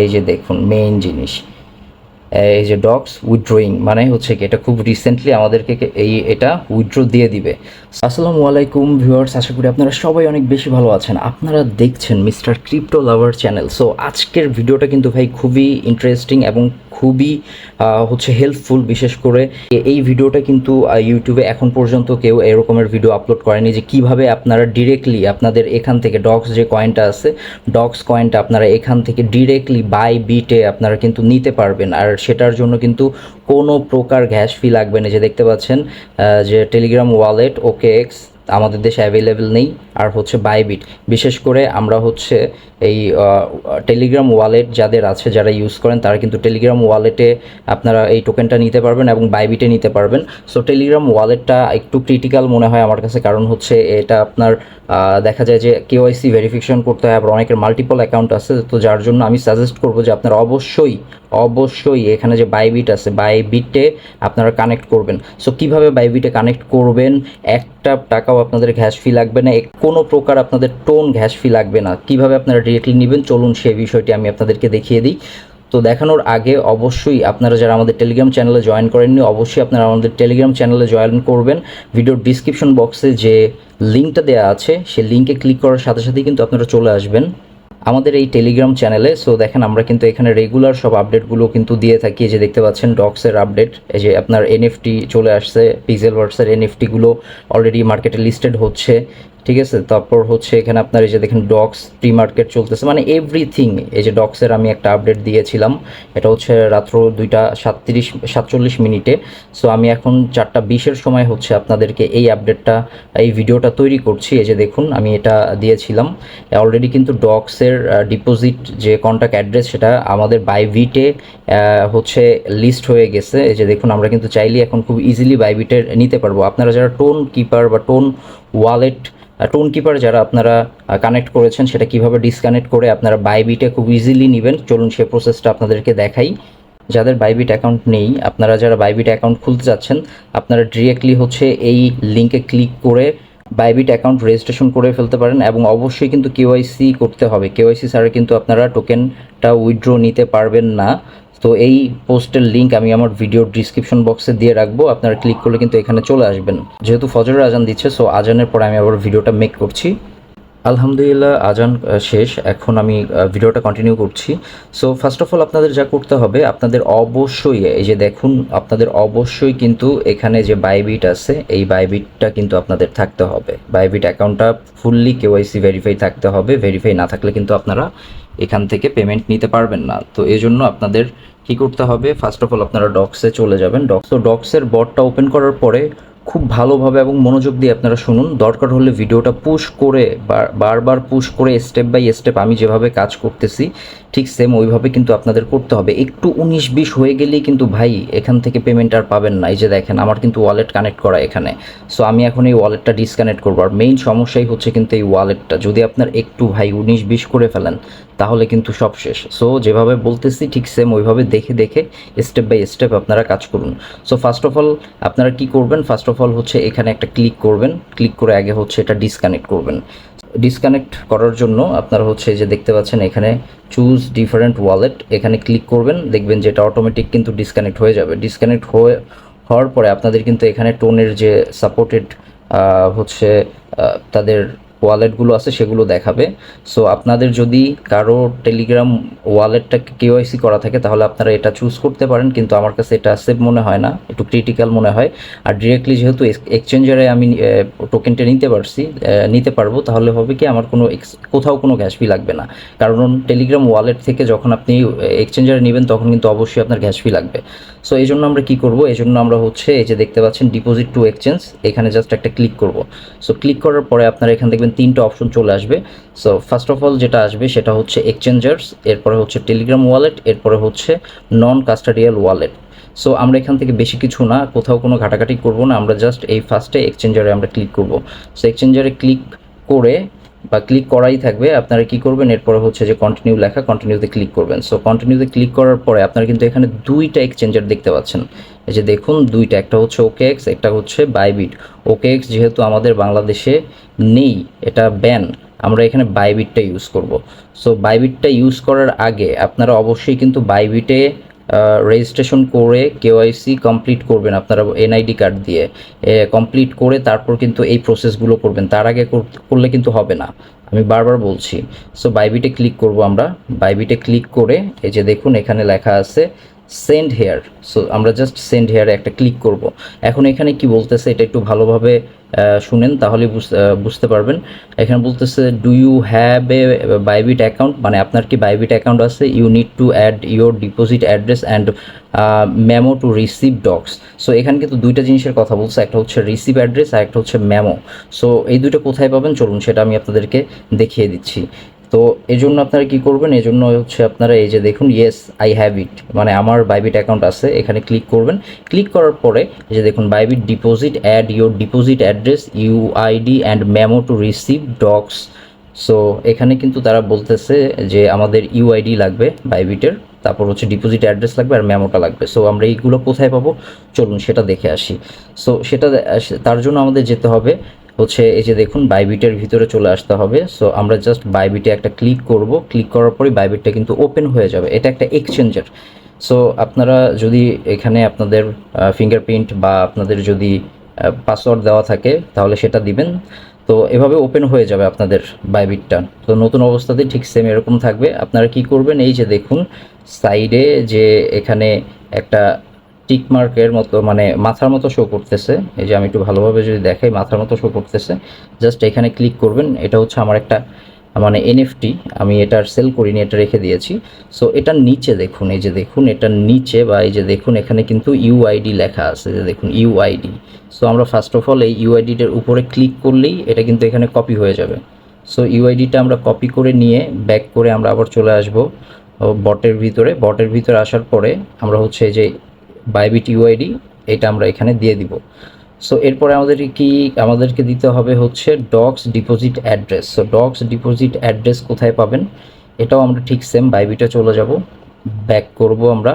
এই যে দেখুন মেইন জিনিস। এই যে ডগস উইথড্রয়িং মানে হচ্ছে কি, এটা খুব রিসেন্টলি আমাদেরকে এই এটা উইথড্র দিয়ে দিবে। আসসালামু আলাইকুম ভিউয়ার্স আশা করি আপনারা সবাই অনেক বেশি ভালো আছেন। আপনারা দেখছেন mister crypto lover channel so আজকের ভিডিওটা কিন্তু ভাই খুবই ইন্টারেস্টিং এবং খুবই হচ্ছে হেল্পফুল বিশেষ করে এই ভিডিওটা কিন্তু ইউটিউবে এখন পর্যন্ত কেউ এরকমের ভিডিও আপলোড করেনি যে কীভাবে আপনারা ডিরেক্টলি আপনাদের এখান থেকে ডগস যে কয়েনটা আছে ডক্স কয়েনটা আপনারা এখান থেকে ডিরেক্টলি বাই বিটে আপনারা কিন্তু নিতে পারবেন। আর সেটার জন্য কিন্তু কোনো প্রকার গ্যাস ফি লাগবে না। যে দেখতে পাচ্ছেন যে টেলিগ্রাম ওয়ালেট ওকে এক্স আমাদের দেশে অ্যাভেলেবেল নেই, আর হচ্ছে বাইবিট বিশেষ করে আমরা হচ্ছে এই টেলিগ্রাম ওয়ালেট যাদের আছে, যারা ইউজ করেন, তারা কিন্তু টেলিগ্রাম ওয়ালেটে আপনারা এই টোকেনটা নিতে পারবেন এবং বাইবিটে নিতে পারবেন। সো টেলিগ্রাম ওয়ালেটটা একটু ক্রিটিক্যাল মনে হয় আমার কাছে, কারণ হচ্ছে এটা আপনার দেখা যায় যে কেওয়াইসি ভেরিফিকেশন করতে হয়, আবার অনেকের মাল্টিপল অ্যাকাউন্ট আছে। তো যার জন্য আমি সাজেস্ট করব যে আপনারা অবশ্যই অবশ্যই এখানে যে বাইবিট আছে বাইবিটে আপনারা কানেক্ট করবেন। সো কীভাবে বাইবিটে কানেক্ট করবেন? একটা টাকাও আপনাদের ঘ্যাস ফি লাগবে না কোনো প্রকার আপনাদের টোন ঘ্যাস ফি লাগবে না। কীভাবে আপনারা ডিরেক্টলি নেবেন? চলুন সেই বিষয়টি আমি আপনাদেরকে দেখিয়ে দিই। তো দেখানোর আগে অবশ্যই আপনারা যারা আমাদের টেলিগ্রাম চ্যানেলে জয়েন করেননি, অবশ্যই আপনারা আমাদের টেলিগ্রাম চ্যানেলে জয়েন করবেন। ভিডিওর ডিসক্রিপশন বক্সে যে লিঙ্কটা দেওয়া আছে, সেই লিঙ্কে ক্লিক করার সাথে সাথেই কিন্তু আপনারা চলে আসবেন। আমাদের এই টেলিগ্রাম চ্যানেলে সো দেখেন আমরা কিন্তু এখানে রেগুলার সব আপডেটগুলো কিন্তু দিয়ে থাকি। যে দেখতে পাচ্ছেন ডক্সের আপডেট এই যে আপনার এনএফটি চলে আসছে পিজেল ওয়ার্ডসের এনএফটিগুলো অলরেডি মার্কেটে লিস্টেড হচ্ছে, ঠিক আছে? তারপর হচ্ছে এখানে আপনার এই যে দেখেন ডক্স প্রি মার্কেট চলতেছে মানে এভরিথিং এই যে ডক্সের আমি একটা আপডেট দিয়েছিলাম। এটা হচ্ছে রাত্র দুইটা সাতত্রিশ, সাতচল্লিশ মিনিটে। সো আমি এখন চারটা বিশের সময় হচ্ছে আপনাদেরকে এই আপডেটটা এই ভিডিওটা তৈরি করছি। এই যে দেখুন, আমি এটা দিয়েছিলাম। অলরেডি কিন্তু ডক্সের ডিপোজিট যে কন্ট্যাক্ট অ্যাড্রেস সেটা আমাদের বাইভিটে হচ্ছে লিস্ট হয়ে গেছে। এই যে দেখুন, আমরা কিন্তু চাইলে এখন খুব ইজিলি বাইভিটে নিতে পারব। আপনারা যারা টোন কিপার বা টোন ওয়ালেট টোন কিপার যারা আপনারা কানেক্ট করেছেন, সেটা কীভাবে ডিসকানেক্ট করে আপনারা বাইবিটে খুব ইজিলি নেবেন, চলুন সে প্রসেসটা আপনাদেরকে দেখাই। যাদের বাইবিট অ্যাকাউন্ট নেই, আপনারা যারা বাইবিট অ্যাকাউন্ট খুলতে যাচ্ছেন, আপনারা ডিরেক্টলি হচ্ছে এই লিঙ্কে ক্লিক করে বাইবিট অ্যাকাউন্ট রেজিস্ট্রেশন করে ফেলতে পারেন এবং অবশ্যই কিন্তু কেওয়াইসি করতে হবে। কেওয়াইসি ছাড়া কিন্তু আপনারা টোকেনটা উইথড্র নিতে পারবেন না। তো এই পোস্টের লিঙ্ক আমি আমার ভিডিও ডিসক্রিপশন বক্সে দিয়ে রাখব। আপনারা ক্লিক করলে কিন্তু এখানে চলে আসবেন। যেহেতু ফজরের আজান দিচ্ছে সো আজানের পরে আমি আবার ভিডিওটা মেক করছি। আলহামদুলিল্লাহ, আজান শেষ। এখন আমি ভিডিওটা কন্টিনিউ করছি। সো ফার্স্ট অফ অল আপনাদের যা করতে হবে, আপনাদের অবশ্যই, এই যে দেখুন, আপনাদের অবশ্যই কিন্তু এখানে যে বাইবিট আছে, এই বাইবিটটা কিন্তু আপনাদের থাকতে হবে। বাইবিট অ্যাকাউন্টটা ফুললি কেওয়াইসি ভেরিফাই থাকতে হবে। ভেরিফাই না থাকলে কিন্তু আপনারা এখান থেকে পেমেন্ট নিতে পারবেন না। তো এই জন্য আপনাদের কি করতে হবে ফার্স্ট অফ অল আপনারা ডক্সে চলে যাবেন। ডক্স তো ডক্সের বটটা ওপেন করার পরে খুব ভালোভাবে এবং মনোযোগ দিয়ে আপনারা শুনুন। দরকার হলে ভিডিওটা পুশ করে বার- বারবার পুশ করে স্টেপ বাই স্টেপ আমি যেভাবে কাজ করতেছি ঠিক সেম ওইভাবে কিন্তু আপনাদের করতে হবে। একটু উনিশ বিশ হয়ে গেলেই কিন্তু ভাই এখান থেকে পেমেন্ট আর পাবেন না। এই যে দেখেন, আমার কিন্তু ওয়ালেট কানেক্ট করা এখানে। সো আমি এখন এই ওয়ালেটটা ডিসকানেক্ট করব। আর মেইন সমস্যাই হচ্ছে কিন্তু এই ওয়ালেটটা যদি আপনার একটু ভাই উনিশ বিশ করে ফেলেন, তাহলে কিন্তু সব শেষ। সো যেভাবে বলতেছি ঠিক সেম ওইভাবে দেখে দেখে স্টেপ বাই স্টেপ আপনারা কাজ করুন। সো ফার্স্ট অফ অল আপনারা কি করবেন? ফার্স্ট অফ অল হচ্ছে এখানে একটা ক্লিক করবেন। ক্লিক করে আগে হচ্ছে এটা ডিসকানেক্ট করবেন। ডিসকানেক্ট করার জন্য আপনারা হচ্ছে যে দেখতে পাচ্ছেন এখানে চুজ ডিফারেন্ট ওয়ালেট এখানে ক্লিক করবেন, দেখবেন যে এটা অটোমেটিক কিন্তু ডিসকানেক্ট হয়ে যাবে। ডিসকানেক্ট হয়ে, হওয়ার পরে আপনাদের কিন্তু এখানে টোনের যে সাপোর্টেড হচ্ছে তাদের ওয়ালেটগুলো আছে, সেগুলো দেখাবে। সো আপনাদের যদি কারও টেলিগ্রাম ওয়ালেটটা কেওয়াইসি করা থাকে, তাহলে আপনারা এটা চুজ করতে পারেন, কিন্তু আমার কাছে এটা সেভ মনে হয় না, একটু ক্রিটিক্যাল মনে হয়। আর ডিরেক্টলি যেহেতু এক্সচেঞ্জারে আমি টোকেনটা নিতে পারছি নিতে পারব, তাহলে হবে কি, আমার কোনো কোথাও কোনো গ্যাস ফি লাগবে না। কারণ টেলিগ্রাম ওয়ালেট থেকে যখন আপনি এক্সচেঞ্জারে নেবেন, তখন কিন্তু অবশ্যই আপনার গ্যাস ফি লাগবে। সো এই জন্য আমরা কি করব? এই জন্য আমরা হচ্ছে এই যে দেখতে পাচ্ছেন ডিপোজিট টু এক্সচেঞ্জ এখানে জাস্ট একটা ক্লিক করব। সো ক্লিক করার পরে আপনারা এখানে দেখবেন তিনটা অপশন চলে আসবে। সো ফার্স্ট অফ অল যেটা আসবে সেটা হচ্ছে এক্সচেঞ্জার্স এরপরে হচ্ছে টেলিগ্রাম ওয়ালেট এরপরে হচ্ছে নন কাস্টাডিয়াল ওয়ালেট সো আমরা এখান থেকে বেশি কিছু না, কোথাও কোনো ঘাটাঘাটি করব না, আমরা জাস্ট এই ফার্স্টে এক্সচেঞ্জারে আমরা ক্লিক করব। সো এক্সচেঞ্জারে ক্লিক করে বা ক্লিক করাই থাকবে। আপনারা কি করবেন? এরপরে হচ্ছে যে কন্টিনিউ লেখা কন্টিনিউতে ক্লিক করবেন। সো কন্টিনিউতে ক্লিক করার পরে আপনারা কিন্তু এখানে দুইটা এক্সচেঞ্জার দেখতে পাচ্ছেন। এই যে দেখুন, দুইটা, একটা হচ্ছে ওকে এক্স একটা হচ্ছে বাইবিট ওকে এক্স যেহেতু আমাদের বাংলাদেশে নেই, এটা ব্যান আমরা এখানে বাইবিটটা ইউজ করব। সো বাইবিটটা ইউজ করার আগে আপনারা অবশ্যই কিন্তু বাইবিটে রেজিস্ট্রেশন করে কেওয়াইসি কমপ্লিট করবেন আপনারা এনআইডি কার্ড দিয়ে। কমপ্লিট করে তারপর কিন্তু এই প্রসেসগুলো করবেন। তার আগে কর- করলে কিন্তু হবে না। আমি বারবার বলছি। সো বাইবিটে ক্লিক করব আমরা। বাইবিটে ক্লিক করে এই যে দেখুন এখানে লেখা আছে সেন্ড হেয়ার সো আমরা জাস্ট সেন্ড হেয়ারে একটা ক্লিক করব। এখন এখানে কি বলতেছে, এটা একটু ভালোভাবে শুনেন, তাহলে বুঝতে পারবেন। এখানে বলতেছে do you have a Bybit account মানে আপনার কি বাইবিট অ্যাকাউন্ট আছে? You need to add your deposit address and memo to receive DOGS so এখানে কিন্তু দুইটা জিনিসের কথা বলছে, একটা হচ্ছে রিসিভ অ্যাড্রেস আর একটা হচ্ছে মেমো সো এই দুটো কোথায় পাবেন? চলুন সেটা আমি আপনাদেরকে দেখিয়ে দিচ্ছি। তো এই জন্য আপনারা কি করবেন? এই জন্য হচ্ছে আপনারা এই যে দেখুন ইয়েস আই হ্যাভ ইট মানে আমার বাইবিট অ্যাকাউন্ট আছে, এখানে ক্লিক করবেন। ক্লিক করার পরে এই যে দেখুন Bybit deposit add your deposit address UID and memo to receive DOGS so এখানে কিন্তু তারা বলতেছে যে আমাদের ইউআইডি লাগবে বাইবিটের তারপর হচ্ছে ডিপোজিট অ্যাড্রেস লাগবে আর মেমোটা লাগবে। সো আমরা এইগুলো কোথায় পাবো? চলুন সেটা দেখে আসি। সো সেটা, তার জন্য আমাদের যেতে হবে হচ্ছে এই যে দেখুন বাইবিটের ভিতরে চলে আসতে হবে। সো আমরা জাস্ট বাইবিটে একটা ক্লিক করব। ক্লিক করার পরে বাইবিটটা কিন্তু ওপেন হয়ে যাবে। এটা একটা এক্সচেঞ্জার সো আপনারা যদি এখানে আপনাদের ফিঙ্গারপ্রিন্ট বা আপনাদের যদি পাসওয়ার্ড দেওয়া থাকে, তাহলে সেটা দিবেন। তো, এভাবে ওপেন হয়ে যাবে আপনাদের বাইবিটটা তো, নতুন অবস্থাতে ঠিক সেম এরকম থাকবে। আপনারা কি করবেন? এই যে দেখুন সাইডে যে এখানে একটা টিক মার্কের মতো মানে মাথার মতো শো করতেছে। এই যে আমি একটু ভালোভাবে যদি দেখাই, মাথার মতো শো করতেছে। জাস্ট এখানে ক্লিক করবেন, এটা হচ্ছে আমার একটা মানে এনএফটি আমি এটার সেল করিনি, এটা রেখে দিয়েছি। সো এটার নিচে দেখুন, এই যে দেখুন এটার নিচে বা এই যে দেখুন, এখানে কিন্তু ইউআইডি লেখা আছে যে দেখুন ইউআইডি সো আমরা ফার্স্ট অফ অল এই ইউআইডিটার উপরে ক্লিক করলেই এটা কিন্তু এখানে কপি হয়ে যাবে। সো ইউআইডিটা আমরা কপি করে নিয়ে ব্যাক করে আমরা আবার চলে আসব বটের ভিতরে। বটের ভিতরে আসার পরে আমরা হচ্ছে এই যে বাইবিট ইউআইডি এটা আমরা এখানে দিয়ে দিব। সো এরপরে আমাদের কি, আমাদেরকে দিতে হবে হচ্ছে DOGS deposit address so DOGS deposit address কোথায় পাবেন? এটাও আমরা ঠিক সেম বাইবিটে চলে যাব। ব্যাক করব আমরা।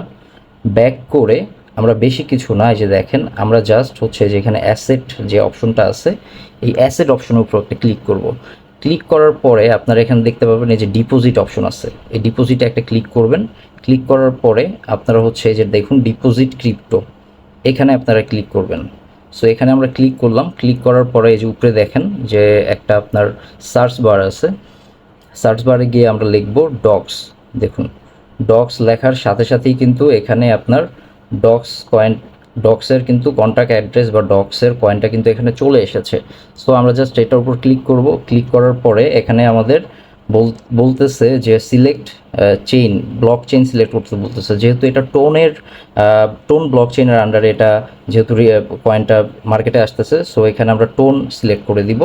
ব্যাক করে আমরা বেশি কিছু না যে দেখেন, আমরা জাস্ট হচ্ছে যেখানে অ্যাসেট যে অপশনটা আছে, এই অ্যাসেট অপশনের উপর একটা ক্লিক করব। ক্লিক করার পরে আপনারা এখানে দেখতে পাবেন এই যে ডিপোজিট অপশন আছে। এই ডিপোজিটে একটা ক্লিক করবেন। ক্লিক করার পরে আপনারা হচ্ছে এই যে দেখুন ডিপোজিট ক্রিপ্টো এখানে আপনারা ক্লিক করবেন। সো এখানে আমরা ক্লিক করলাম। ক্লিক করার পরে এই যে উপরে দেখেন যে একটা আপনার সার্চ বার আছে। সার্চ বারে গিয়ে আমরা লিখব ডক্স দেখুন ডক্স লেখার সাথে সাথেই কিন্তু এখানে আপনার ডক্স কয়েন ডক্সের কিন্তু কন্ট্যাক্ট অ্যাড্রেস বা ডক্সের কয়েনটা কিন্তু এখানে চলে এসেছে। সো আমরা জাস্ট এটার উপর ক্লিক করব। ক্লিক করার পরে এখানে আমাদের বলতেছে যে select chain blockchain select করতে বলতেছে। যেহেতু এটা টোনের টোন ব্লক চেইনের আন্ডারে এটা যেহেতু কয়েনটা মার্কেটে আসতেছে সো এখানে আমরা টোন সিলেক্ট করে দিব।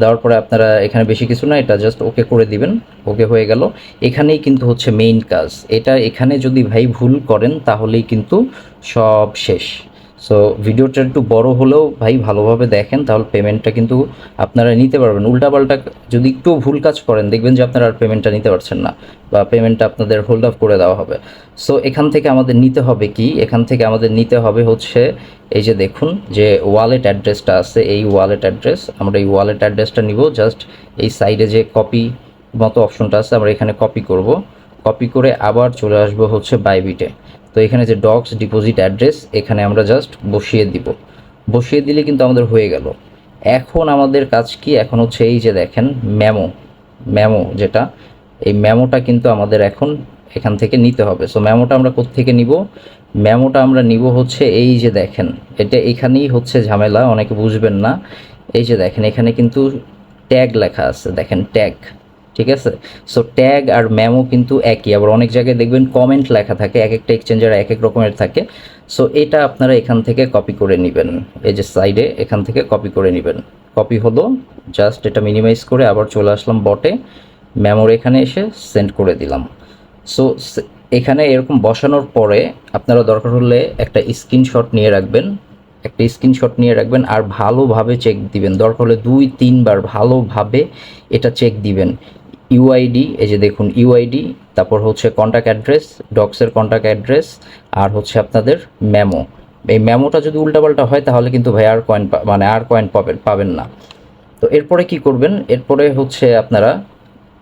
দেওয়ার পরে আপনারা এখানে বেশি কিছু না, এটা জাস্ট ওকে করে দিবেন। ওকে হয়ে গেল। এখানেই কিন্তু হচ্ছে মেইন কাজ। এটা এখানে যদি ভাই ভুল করেন, তাহলেই কিন্তু সব শেষ। সো ভিডিওটা একটু বড় হলেও ভাই ভালোভাবে দেখেন, তাহলে পেমেন্টটা কিন্তু আপনারা নিতে পারবেন। উল্টাপাল্টা যদি একটু ভুল কাজ করেন, দেখবেন যে আপনারা আর পেমেন্টটা নিতে পারছেন না বা পেমেন্টটা আপনাদের হোল্ড আপ করে দেওয়া হবে। সো এখান থেকে আমাদের নিতে হবে কি? এখান থেকে আমাদের নিতে হবে হচ্ছে, এই যে দেখুন যে ওয়ালেট অ্যাড্রেসটা আছে, এই ওয়ালেট অ্যাড্রেস আমরা এই ওয়ালেট অ্যাড্রেসটা নিব জাস্ট এই সাইডে যে কপি মতো অপশনটা আছে, আমরা এখানে কপি করব। কপি করে আবার চলে আসব হচ্ছে বাইবিটে তো এখানে যে ডক্স ডিপোজিট অ্যাড্রেস এখানে আমরা জাস্ট বসিয়ে দিব। বসিয়ে দিলে কিন্তু আমাদের হয়ে গেল। এখন আমাদের কাজ কি? এখন হচ্ছে এই যে দেখেন ম্যামো ম্যামো যেটা, এই ম্যামোটা কিন্তু আমাদের এখন এখান থেকে নিতে হবে। সো ম্যামোটা আমরা থেকে নিব? ম্যামোটা আমরা নিব হচ্ছে এই যে দেখেন, এটা এখানেই হচ্ছে ঝামেলা, অনেকে বুঝবেন না। এই যে দেখেন, এখানে কিন্তু ট্যাগ লেখা আছে। দেখেন ট্যাগ ঠিক আছে? সো ট্যাগ আর মেমো কিন্তু একই। আবার অনেক জায়গায় দেখবেন কমেন্ট লেখা থাকে, এক একটা এক্সচেঞ্জার এক এক রকমের থাকে। সো এটা আপনারা এখান থেকে কপি করে নেবেন। এই যে সাইডে এখান থেকে কপি করে নেবেন। কপি হলো জাস্ট এটা মিনিমাইজ করে আবার চলে আসলাম বটে মেমোর এখানে এসে সেন্ড করে দিলাম। সো এখানে এরকম বসানোর পরে আপনারা দরকার হলে একটা স্ক্রিনশট নিয়ে রাখবেন। একটা স্ক্রিনশট নিয়ে রাখবেন আর ভালোভাবে চেক দিবেন। দরকার হলে দুই, তিনবার ভালোভাবে এটা চেক দিবেন। ইউআইডি এই যে দেখুন ইউআইডি তারপর হচ্ছে কন্ট্যাক্ট অ্যাড্রেস ডক্সের কন্ট্যাক্ট অ্যাড্রেস আর হচ্ছে আপনাদের মেমো এই মেমোটা যদি উল্টাপাল্টা হয়, তাহলে কিন্তু ভাই আর কয়েন মানে আর কয়েন পাবেন পাবেন না। তো এরপরে কি করবেন? এরপরে হচ্ছে আপনারা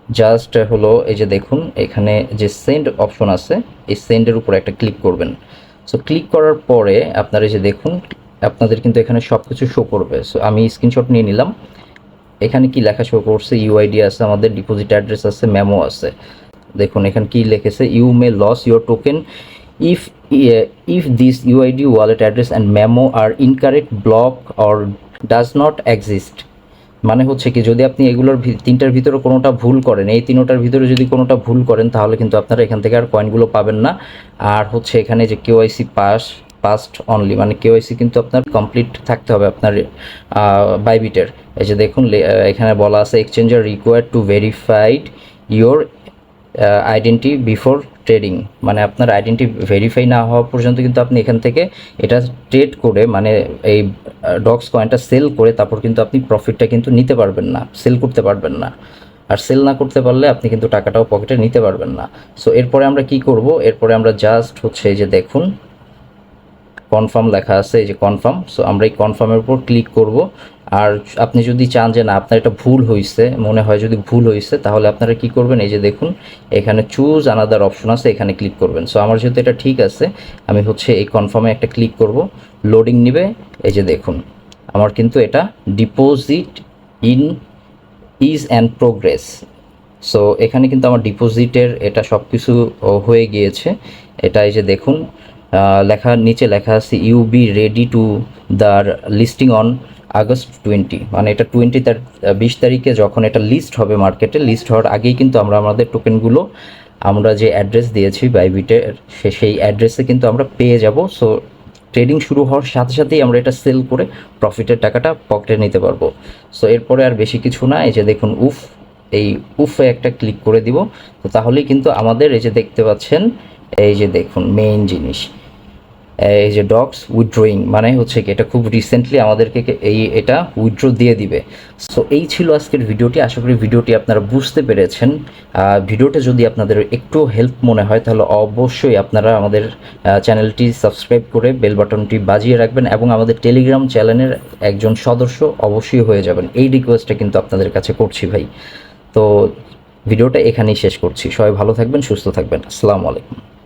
জাস্ট হলো এই যে দেখুন, এখানে যে সেন্ড অপশন আছে, এই সেন্ডের উপরে একটা ক্লিক করবেন। সো ক্লিক করার পরে আপনারা এই যে দেখুন, আপনাদের কিন্তু এখানে সব কিছু শো করবে। সো আমি স্ক্রিনশট নিয়ে নিলাম। এখানে কি লেখা শো করছে? ইউআইডি আছে, আমাদের ডিপোজিট অ্যাড্রেস আছে মেমো আছে। দেখুন, এখানে কি লিখেছে? You may lose your token if if this UID wallet address and memo are incorrect block or does not exist মানে হচ্ছে কি, যদি আপনি এগুলোর তিনটার ভিতরে কোনোটা ভুল করেন, এই তিনোটার ভিতরে যদি কোনোটা ভুল করেন, তাহলে কিন্তু আপনারা এখান থেকে আর কয়েনগুলো পাবেন না। আর হচ্ছে এখানে যে কেওয়াইসি পাস পাস্ট অনলি মানে কেওয়াইসি কিন্তু আপনার কমপ্লিট থাকতে হবে আপনার বাইবিটের এই যে দেখুন এখানে বলা আছে exchanger required to verified your identity before trading মানে আপনার আইডেন্টি ভেরিফাই না হওয়া পর্যন্ত কিন্তু আপনি এখান থেকে এটা ট্রেড করে মানে এই ডক্স কয়েনটা সেল করে তারপর কিন্তু আপনি প্রফিটটা কিন্তু নিতে পারবেন না সেল করতে পারবেন না। আর সেল না করতে পারলে আপনি কিন্তু টাকাটাও পকেটে নিতে পারবেন না। সো এরপরে আমরা কি করব? এরপরে আমরা জাস্ট হচ্ছে এই যে দেখুন কনফার্ম লেখা আছে, এই যে কনফার্ম সো আমরা এই কনফার্মের উপর ক্লিক করব। আর আপনি যদি চান যে না, আপনার এটা ভুল হয়েছে মনে হয় যদি ভুল হয়েছে তাহলে আপনারা কি করবেন, এই যে দেখুন, এখানে চুজ আনাদার অপশন আছে, এখানে ক্লিক করবেন। সো আমার যেহেতু এটা ঠিক আছে, আমি হচ্ছে এই কনফার্মে একটা ক্লিক করব লোডিং নিবে, এই যে দেখুন, আমার কিন্তু এটা deposit in is and progress so এখানে কিন্তু আমার ডিপোজিটের এটা সব কিছু হয়ে গিয়েছে, এটা এই যে দেখুন আহ, লেখা নিচে লেখা আছে you be ready to the listing on August twenty মানে এটা টোয়েন্টি তার বিশ তারিখে যখন এটা লিস্ট হবে মার্কেটে লিস্ট হওয়ার আগেই কিন্তু আমরা আমাদের টোকেনগুলো আমরা যে অ্যাড্রেস দিয়েছি বাইবিটের সে সেই অ্যাড্রেসে কিন্তু আমরা পেয়ে যাব। সো ট্রেডিং শুরু হওয়ার সাথে সাথেই আমরা এটা সেল করে প্রফিটের টাকাটা পকেটে নিতে পারব। সো এরপরে আর বেশি কিছু না এই যে দেখুন উফ এই উফে একটা ক্লিক করে দিব। তো তাহলেই কিন্তু আমাদের এই যে দেখতে পাচ্ছেন এই যে দেখুন মেইন জিনিস। এই যে ডগস উইথড্রয়িং মানে হচ্ছে কি, এটা খুব রিসেন্টলি আমাদেরকে এই এটা উইথড্র দিয়ে দিবে। সো এই ছিল আজকের ভিডিওটি। আশা করি ভিডিওটি আপনারা বুঝতে পেরেছেন। ভিডিওটা যদি আপনাদের একটু হেল্প মনে হয়, তাহলে অবশ্যই আপনারা আমাদের চ্যানেলটি সাবস্ক্রাইব করে বেল বাটনটি বাজিয়ে রাখবেন এবং আমাদের টেলিগ্রাম চ্যানেলের একজন সদস্য অবশ্যই হয়ে যাবেন। এই রিকোয়েস্টটা কিন্তু আপনাদের কাছে করছি ভাই। তো, ভিডিওটা এখানেই শেষ করছি। সবাই ভালো থাকবেন, সুস্থ থাকবেন। আসসালামু আলাইকুম।